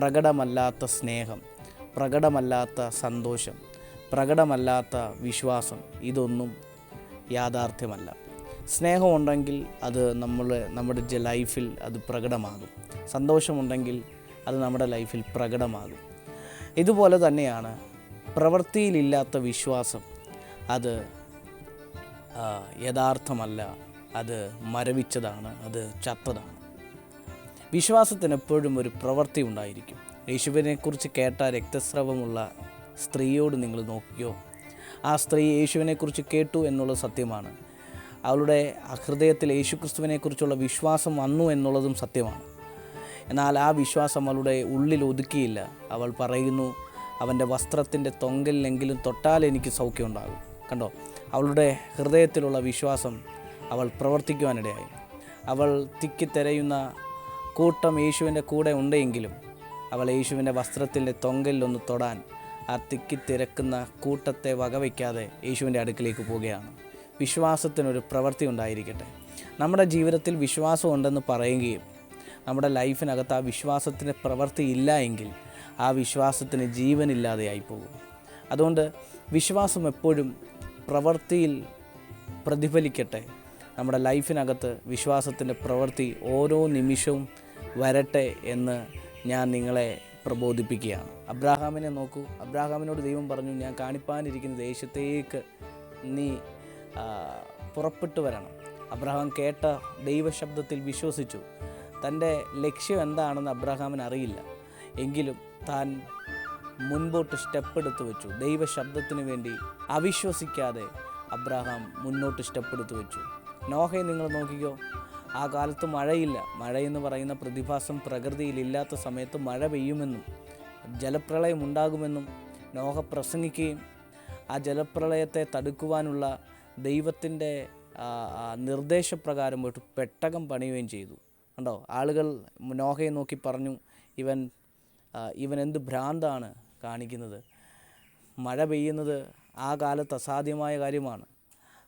പ്രകടമല്ലാത്ത സ്നേഹം പ്രകടമല്ലാത്ത സന്തോഷം പ്രകടമല്ലാത്ത വിശ്വാസം ഇതൊന്നും യാഥാർത്ഥ്യമല്ല. സ്നേഹമുണ്ടെങ്കിൽ അത് നമ്മൾ നമ്മുടെ ലൈഫിൽ അത് പ്രകടമാകും. സന്തോഷമുണ്ടെങ്കിൽ അത് നമ്മുടെ ലൈഫിൽ പ്രകടമാകും. ഇതുപോലെ തന്നെയാണ് പ്രവൃത്തിയിലില്ലാത്ത വിശ്വാസം. അത് യഥാർത്ഥമല്ല. അത് മരവിച്ചതാണ്. അത് ചത്തതാണ്. വിശ്വാസത്തിന് എപ്പോഴും ഒരു പ്രവൃത്തി ഉണ്ടായിരിക്കും. യേശുവിനെക്കുറിച്ച് കേട്ട രക്തസ്രവമുള്ള സ്ത്രീയോട് നിങ്ങൾ നോക്കിയോ? ആ സ്ത്രീ യേശുവിനെക്കുറിച്ച് കേട്ടു എന്നുള്ളത് സത്യമാണ്. അവളുടെ ഹൃദയത്തിൽ യേശുക്രിസ്തുവിനെക്കുറിച്ചുള്ള വിശ്വാസം വന്നു എന്നുള്ളതും സത്യമാണ്. എന്നാൽ ആ വിശ്വാസം അവളുടെ ഉള്ളിൽ ഒതുക്കിയില്ല. അവൾ പറയുന്നു അവന്റെ വസ്ത്രത്തിന്റെ തൊങ്കലിലെങ്കിലും തൊട്ടാൽ എനിക്ക് സൗഖ്യമുണ്ടാകും. കണ്ടോ? അവളുടെ ഹൃദയത്തിലുള്ള വിശ്വാസം അവൾ പ്രവർത്തിക്കുവാനിടയായി. അവൾ തിക്കിത്തിരയുന്ന കൂട്ടം യേശുവിന്റെ കൂടെ ഉണ്ടെങ്കിലും അവൾ യേശുവിന്റെ വസ്ത്രത്തിന്റെ തൊങ്കലിലൊന്ന് തൊടാൻ ആ തിക്കി തിരക്കുന്ന കൂട്ടത്തെ വകവയ്ക്കാതെ യേശുവിന്റെ അടുക്കിലേക്ക് പോവുകയാണ് വിശ്വാസത്തിനൊരു പ്രവൃത്തി ഉണ്ടായിരിക്കട്ടെ. നമ്മുടെ ജീവിതത്തിൽ വിശ്വാസം ഉണ്ടെന്ന് പറയുകയും നമ്മുടെ ലൈഫിനകത്ത് ആ വിശ്വാസത്തിന് പ്രവൃത്തി ഇല്ല എങ്കിൽ ആ വിശ്വാസത്തിന് ജീവനില്ലാതെയായി പോകും അതുകൊണ്ട് വിശ്വാസം എപ്പോഴും പ്രവൃത്തിയിൽ പ്രതിഫലിക്കട്ടെ. നമ്മുടെ ലൈഫിനകത്ത് വിശ്വാസത്തിന്റെ പ്രവൃത്തി ഓരോ നിമിഷവും വരട്ടെ എന്ന് ഞാൻ നിങ്ങളെ പ്രബോധിപ്പിക്കുകയാണ്. അബ്രാഹാമിനെ നോക്കൂ. അബ്രാഹാമിനോട് ദൈവം പറഞ്ഞു ഞാൻ കാണിപ്പാനിരിക്കുന്ന ദേശത്തേക്ക് നീ പുറപ്പെട്ടു വരണം. അബ്രഹാം കേട്ട ദൈവശബ്ദത്തിൽ വിശ്വസിച്ചു. തന്റെ ലക്ഷ്യം എന്താണെന്ന് അബ്രഹാമിന് അറിയില്ല. എങ്കിലും താൻ മുൻപോട്ട് സ്റ്റെപ്പ് എടുത്തു വെച്ചു. ദൈവശബ്ദത്തിന് വേണ്ടി അവിശ്വസിക്കാതെ അബ്രഹാം മുന്നോട്ട് സ്റ്റെപ്പ് എടുത്തു വെച്ചു. നോഹയെ നിങ്ങൾ നോക്കിക്കോ. ആ കാലത്ത് മഴയില്ല. മഴയെന്ന് പറയുന്ന പ്രതിഭാസം പ്രകൃതിയിലില്ലാത്ത സമയത്ത് മഴ പെയ്യുമെന്നും ജലപ്രളയം ഉണ്ടാകുമെന്നും നോഹ പ്രസംഗിക്കുകയും ആ ജലപ്രളയത്തെ തടുക്കുവാനുള്ള ദൈവത്തിന്റെ നിർദ്ദേശപ്രകാരം ഒരു പെട്ടകം പണിയുകയും ചെയ്തു. കണ്ടോ? ആളുകൾ നോഹയെ നോക്കി പറഞ്ഞു ഇവൻ ഇവൻ എന്ത് ഭ്രാന്താണ് കാണിക്കുന്നത്? മഴ പെയ്യുന്നത് ആ കാലത്ത് അസാധ്യമായ കാര്യമാണ്.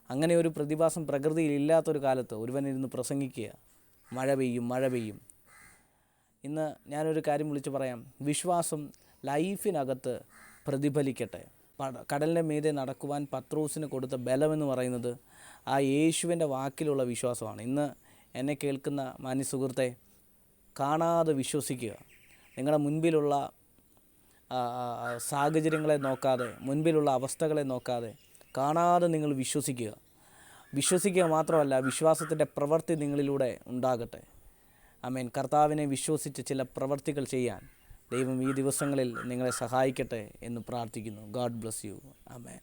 അങ്ങനെ ഒരു പ്രതിഭാസം പ്രകൃതിയിൽ ഇല്ലാത്തൊരു കാലത്ത് ഒരുവൻ ഇരുന്ന് പ്രസംഗിക്കുക. മഴ പെയ്യും മഴ പെയ്യും. ഇന്ന് ഞാനൊരു കാര്യം വിളിച്ച് പറയാം. വിശ്വാസം ലൈഫിനകത്ത് പ്രതിഫലിക്കട്ടെ. കടലിന്റെ മീതെ നടക്കുവാൻ പത്രോസിന് കൊടുത്ത ബലമെന്ന് പറയുന്നത് ആ യേശുവിന്റെ വാക്കിലുള്ള വിശ്വാസമാണ്. ഇന്ന് എന്നെ കേൾക്കുന്ന മാന്യ കാണാതെ വിശ്വസിക്കുക. നിങ്ങളുടെ മുൻപിലുള്ള സാഹചര്യങ്ങളെ നോക്കാതെ മുൻപിലുള്ള അവസ്ഥകളെ നോക്കാതെ കാണാതെ നിങ്ങൾ വിശ്വസിക്കുക. വിശ്വസിക്കുക മാത്രമല്ല വിശ്വാസത്തിന്റെ പ്രവൃത്തി നിങ്ങളിലൂടെ ഉണ്ടാകട്ടെ. ആമേൻ. കർത്താവിനെ വിശ്വസിച്ച് ചില പ്രവൃത്തികൾ ചെയ്യാൻ ദൈവം ഈ ദിവസങ്ങളിൽ നിങ്ങളെ സഹായിക്കട്ടെ എന്ന് പ്രാർത്ഥിക്കുന്നു. God bless you. ആമേൻ.